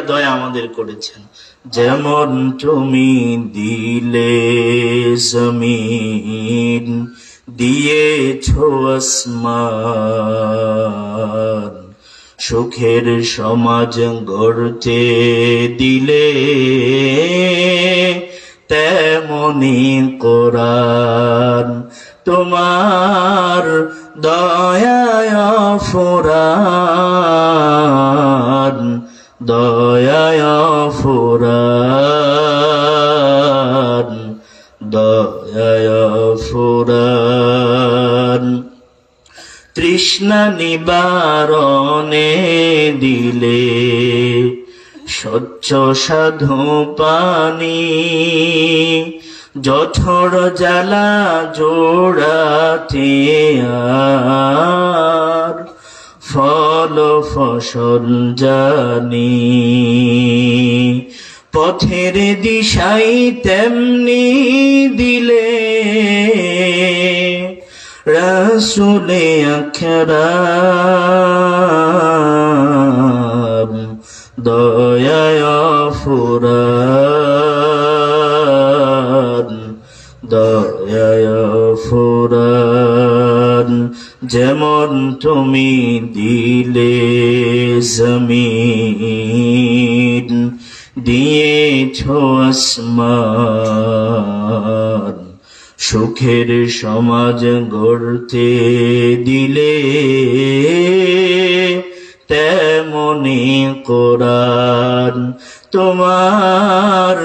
দয়া আমাদের করেছেন। যেমন তুমি দিলে জমিন, দিয়েছ আসমান। সুখের সমাজ গড়তে দিলে তেমনি কোরআন। তোমার দয়ায় ফোরান দয়ায় ফোরান দয়ায় ফোরান। তৃষ্ণা নিবারণে দিলে স্বচ্ছ সাধু পানি জঠর জ্বালা জোড়াতে আর ফল ফসল জানি। পথের দিশাই তেমনি দিলে রসুলে আখরাম দয়ায় ফুরান দয়ায় ফুরান। যেমন তুমি দিলে জমিন, দিয়েছ আসমান। সুখের সমাজ গড়তে দিলে তেমনি কোরআন, তোমার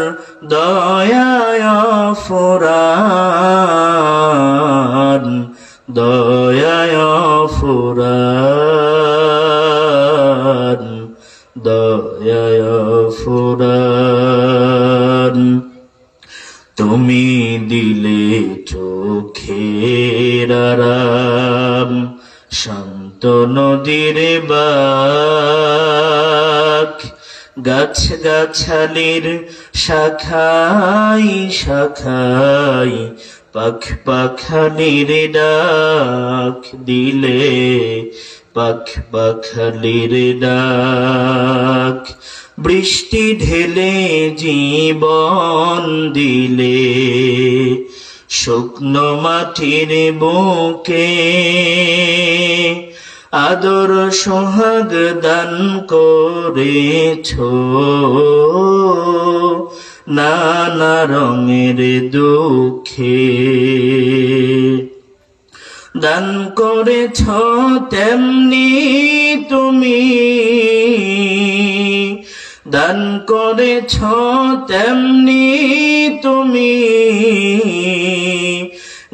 দয়ায় ফুরান। দয়ায় ফুরান দয়ায় ফুরান। তুমি দিলে চোখের আরাম শান্ত নদীর বাক। গাছ গাছালির শাখাই শাখাই পাখ পাখালির ডাক দিলে পাখ পাখালির ডাক বৃষ্টি ঢেলে জীবন দিলে, শুকনো মাটির বুকে আদর সোহাগ দান করেছ। নানা রঙের দুঃখে। দান করেছ তেমনি তুমি। দান করেছ তেমনি তুমি।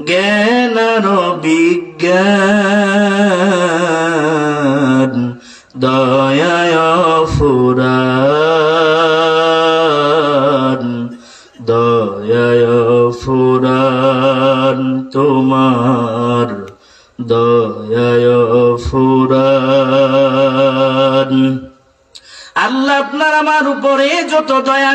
জ্ঞান আর বিজ্ঞান, দয়ায় ফুরান ফুরান তোমার দয়ায় ফুরান। আল্লাহ আপনার আমার উপরে যত দয়া